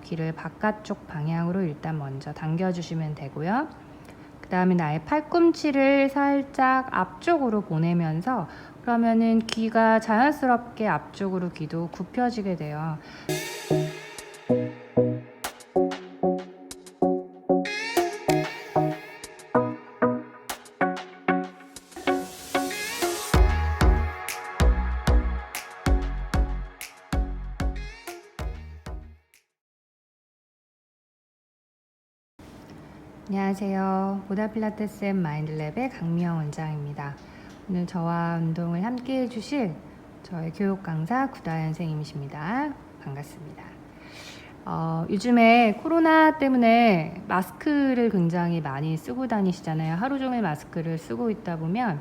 귀를 바깥쪽 방향으로 일단 먼저 당겨주시면 되고요. 그 다음에 나의 팔꿈치를 살짝 앞쪽으로 보내면서 그러면은 귀가 자연스럽게 앞쪽으로 귀도 굽혀지게 돼요. 안녕하세요. 보다 필라테스 앤 마인드랩의 강미영 원장입니다. 오늘 저와 운동을 함께 해주실 저의 교육 강사 구다연 선생님이십니다. 반갑습니다. 어, 요즘에 코로나 때문에 마스크를 굉장히 많이 쓰고 다니시잖아요. 하루 종일 마스크를 쓰고 있다 보면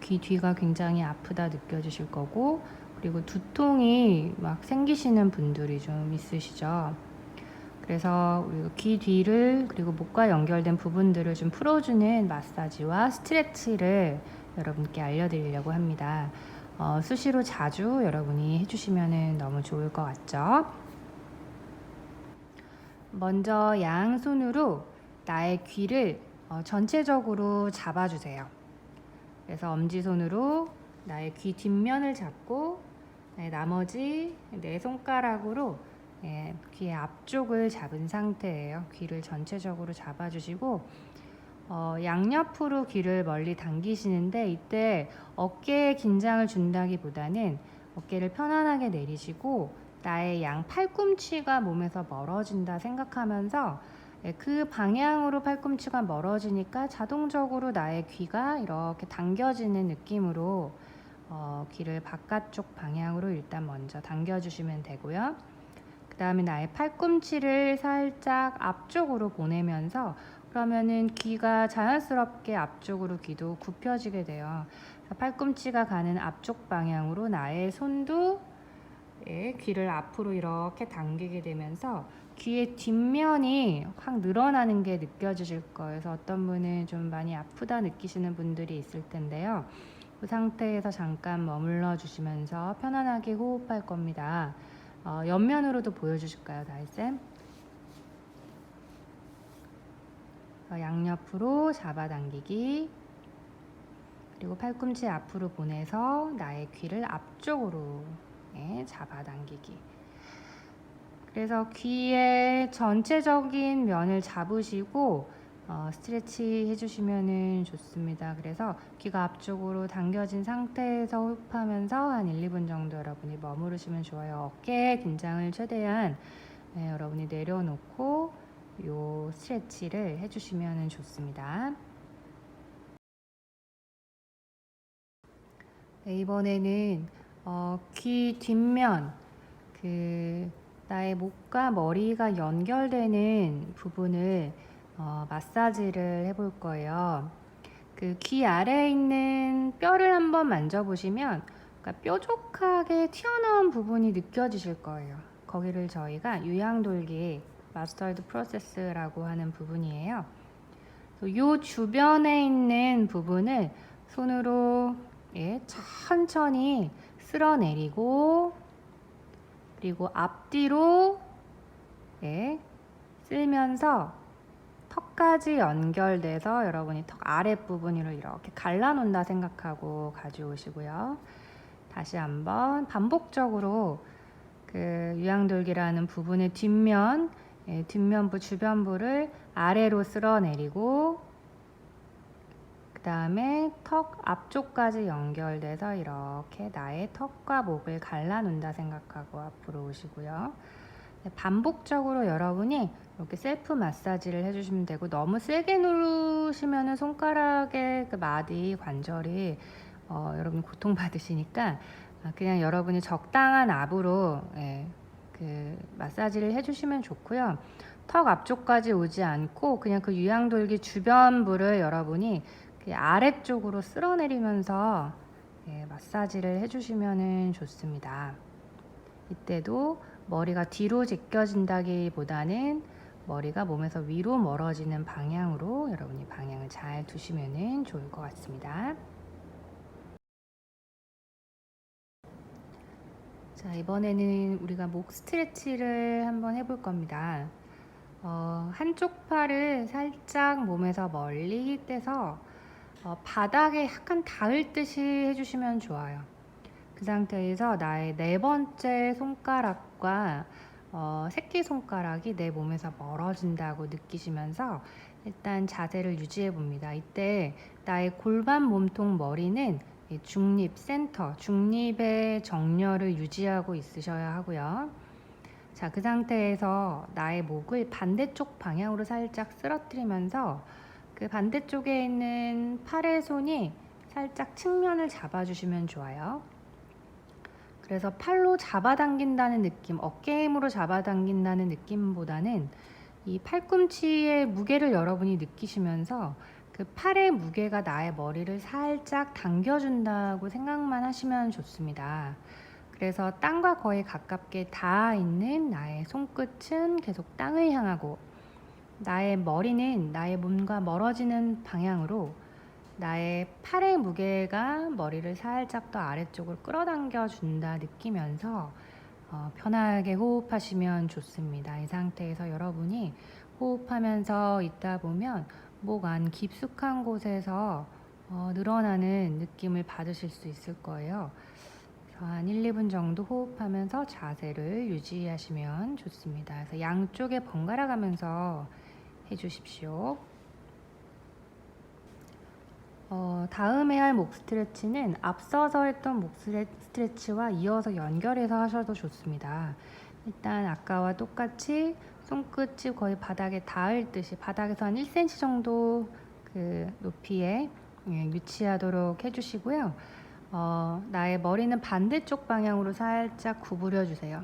귀 뒤가 굉장히 아프다 느껴지실 거고, 그리고 두통이 막 생기시는 분들이 좀 있으시죠. 그래서 우리가 귀 뒤를 그리고 목과 연결된 부분들을 좀 풀어주는 마사지와 스트레치를 여러분께 알려드리려고 합니다. 어, 수시로 자주 여러분이 해주시면 너무 좋을 것 같죠? 먼저 양손으로 나의 귀를 어, 전체적으로 잡아주세요. 그래서 엄지손으로 나의 귀 뒷면을 잡고 네, 나머지 네 손가락으로 예, 귀의 앞쪽을 잡은 상태예요. 귀를 전체적으로 잡아주시고 어, 양옆으로 귀를 멀리 당기시는데 이때 어깨에 긴장을 준다기보다는 어깨를 편안하게 내리시고 나의 양 팔꿈치가 몸에서 멀어진다 생각하면서 예, 그 방향으로 팔꿈치가 멀어지니까 자동적으로 나의 귀가 이렇게 당겨지는 느낌으로 어, 귀를 바깥쪽 방향으로 일단 먼저 당겨주시면 되고요. 그 다음에 나의 팔꿈치를 살짝 앞쪽으로 보내면서 그러면은 귀가 자연스럽게 앞쪽으로 귀도 굽혀지게 돼요. 팔꿈치가 가는 앞쪽 방향으로 나의 손도 예, 귀를 앞으로 이렇게 당기게 되면서 귀의 뒷면이 확 늘어나는 게 느껴지실 거예요. 그래서 어떤 분은 좀 많이 아프다 느끼시는 분들이 있을 텐데요. 그 상태에서 잠깐 머물러 주시면서 편안하게 호흡할 겁니다. 어, 옆면으로도 보여주실까요, 다이쌤? 어, 양옆으로 잡아당기기 그리고 팔꿈치 앞으로 보내서 나의 귀를 앞쪽으로 예, 잡아당기기 그래서 귀의 전체적인 면을 잡으시고 어, 스트레치 해주시면 좋습니다. 그래서 귀가 앞쪽으로 당겨진 상태에서 호흡하면서 한 1, 2분 정도 여러분이 머무르시면 좋아요. 어깨 긴장을 최대한 네, 여러분이 내려놓고 요 스트레치를 해주시면 좋습니다. 네, 이번에는 어, 귀 뒷면 그 나의 목과 머리가 연결되는 부분을 어, 마사지를 해볼 거예요. 그 귀 아래에 있는 뼈를 한번 만져보시면 그러니까 뾰족하게 튀어나온 부분이 느껴지실 거예요. 거기를 저희가 유양돌기 마스터드 프로세스라고 하는 부분이에요. 이 주변에 있는 부분을 손으로 예, 천천히 쓸어내리고 그리고 앞뒤로 예, 쓸면서 턱까지 연결돼서 여러분이 턱 아랫부분으로 이렇게 갈라놓는다 생각하고 가져오시고요. 다시 한번 반복적으로 그 유양돌기라는 부분의 뒷면, 예, 뒷면부 주변부를 아래로 쓸어내리고 그 다음에 턱 앞쪽까지 연결돼서 이렇게 나의 턱과 목을 갈라놓는다 생각하고 앞으로 오시고요. 네, 반복적으로 여러분이 이렇게 셀프 마사지를 해주시면 되고 너무 세게 누르시면 손가락의 그 마디 관절이 어, 여러분 고통 받으시니까 그냥 여러분이 적당한 압으로 예, 그 마사지를 해주시면 좋고요. 턱 앞쪽까지 오지 않고 그냥 그 유양돌기 주변부를 여러분이 그 아래쪽으로 쓸어내리면서 예, 마사지를 해주시면 좋습니다. 이때도 머리가 뒤로 제껴진다기보다는 머리가 몸에서 위로 멀어지는 방향으로 여러분이 방향을 잘 두시면 좋을 것 같습니다. 자, 이번에는 우리가 목 스트레치를 한번 해볼 겁니다. 어, 한쪽 팔을 살짝 몸에서 멀리 떼서 어, 바닥에 약간 닿을 듯이 해주시면 좋아요. 그 상태에서 나의 네 번째 손가락과 어, 새끼 손가락이 내 몸에서 멀어진다고 느끼시면서 일단 자세를 유지해 봅니다. 이때 나의 골반 몸통 머리는 이 중립 센터, 중립의 정렬을 유지하고 있으셔야 하고요. 자, 그 상태에서 나의 목을 반대쪽 방향으로 살짝 쓰러뜨리면서 그 반대쪽에 있는 팔의 손이 살짝 측면을 잡아주시면 좋아요. 그래서 팔로 잡아당긴다는 느낌, 어깨 힘으로 잡아당긴다는 느낌보다는 이 팔꿈치의 무게를 여러분이 느끼시면서 그 팔의 무게가 나의 머리를 살짝 당겨준다고 생각만 하시면 좋습니다. 그래서 땅과 거의 가깝게 닿아 있는 나의 손끝은 계속 땅을 향하고 나의 머리는 나의 몸과 멀어지는 방향으로 나의 팔의 무게가 머리를 살짝 더 아래쪽으로 끌어당겨 준다 느끼면서 어, 편하게 호흡하시면 좋습니다. 이 상태에서 여러분이 호흡하면서 있다 보면 목 안 깊숙한 곳에서 어, 늘어나는 느낌을 받으실 수 있을 거예요. 한 1, 2분 정도 호흡하면서 자세를 유지하시면 좋습니다. 그래서 양쪽에 번갈아 가면서 해주십시오. 어, 다음에 할 목 스트레치는 앞서서 했던 목 스트레- 스트레치와 이어서 연결해서 하셔도 좋습니다. 일단 아까와 똑같이 손끝이 거의 바닥에 닿을 듯이 바닥에서 한 1cm 정도 그 높이에 예, 유치하도록 해주시고요. 어, 나의 머리는 반대쪽 방향으로 살짝 구부려 주세요.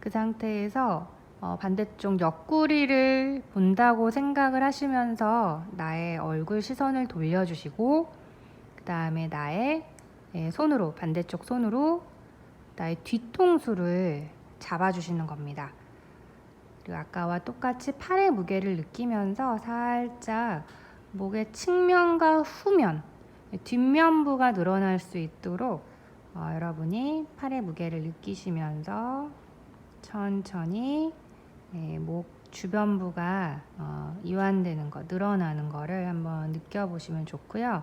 그 상태에서 어, 반대쪽 옆구리를 본다고 생각을 하시면서 나의 얼굴 시선을 돌려주시고 그 다음에 나의 예, 손으로 반대쪽 손으로 나의 뒤통수를 잡아주시는 겁니다. 그리고 아까와 똑같이 팔의 무게를 느끼면서 살짝 목의 측면과 후면, 뒷면부가 늘어날 수 있도록 어, 여러분이 팔의 무게를 느끼시면서 천천히 예, 목 주변부가 어, 이완되는 거, 늘어나는 거를 한번 느껴보시면 좋고요.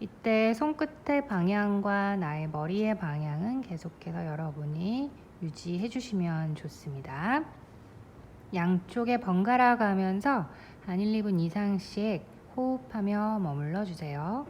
이때 손끝의 방향과 나의 머리의 방향은 계속해서 여러분이 유지해 주시면 좋습니다. 양쪽에 번갈아 가면서 한 1, 2분 이상씩 호흡하며 머물러 주세요.